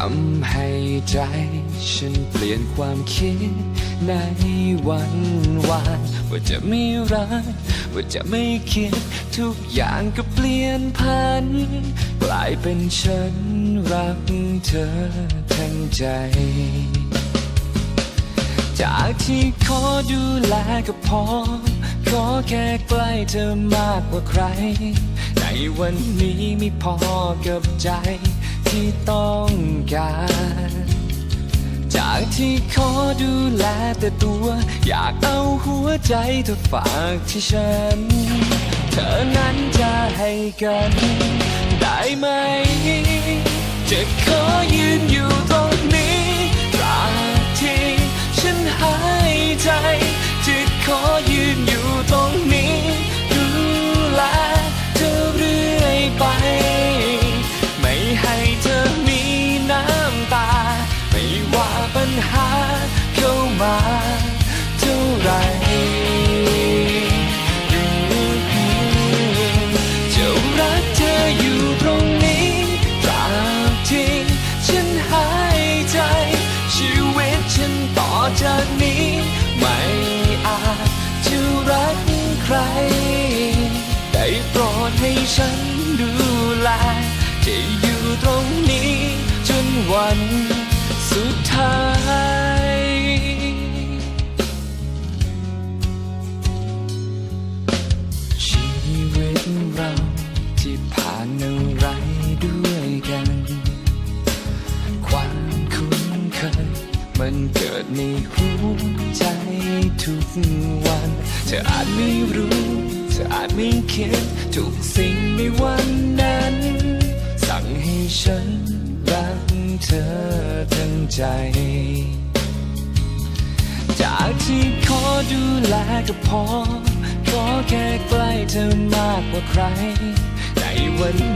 ำใจฉันเปลี่ยนความคิดในวันวานว่าจะไม่รักว่าจะไม่คิดทุกอย่างก็เปลี่ยนพัน กลายเป็นฉันรักเธอทั้งใจ จากที่ขอดูแลก็พอ ขอแค่ใกล้เธอมากกว่าใคร ในวันนี้ไม่พอกับใจ ที่ต้องการ จากที่ขอดูแลแต่ตัว อยากเอาหัวใจเธอฝากที่ฉัน เธอนั้นจะให้กัน ได้ไหม จะขอยื มาเท่าไรจะรักเธออยู่ตรงนี้ตราบที่ฉันหายใจ ชีวิตฉันต่อจากนี้ ไม่อาจจะรักใคร ได้โปรดให้ฉันดูแลจะอยู่ตรงนี้จนวันสุดท้าย มันเกิดในหัวใจทุกวัน เธออาจไม่รู้ เธออาจไม่คิด ทุกสิ่งในวันนั้น สั่งให้ฉันรักเธอทั้งใจ จากที่ขอดูแลก็พอ ขอแค่ใกล้เธอมากกว่าใคร ในวันนี้